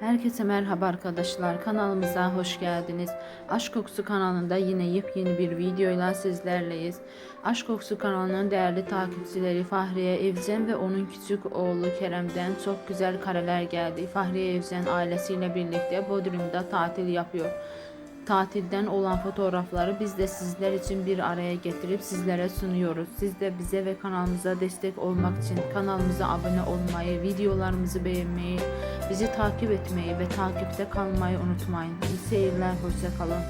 Herkese merhaba arkadaşlar. Kanalımıza hoş geldiniz. Aşk Kokusu kanalında yine yepyeni bir videoyla sizlerleyiz. Aşk Kokusu kanalının değerli takipçileri Fahriye Evcen ve onun küçük oğlu Kerem'den çok güzel kareler geldi. Fahriye Evcen ailesiyle birlikte Bodrum'da tatil yapıyor. Tatilden olan fotoğrafları biz de sizler için bir araya getirip sizlere sunuyoruz. Siz de bize ve kanalımıza destek olmak için kanalımıza abone olmayı, videolarımızı beğenmeyi, bizi takip etmeyi ve takipte kalmayı unutmayın. İyi seyirler, hoşçakalın.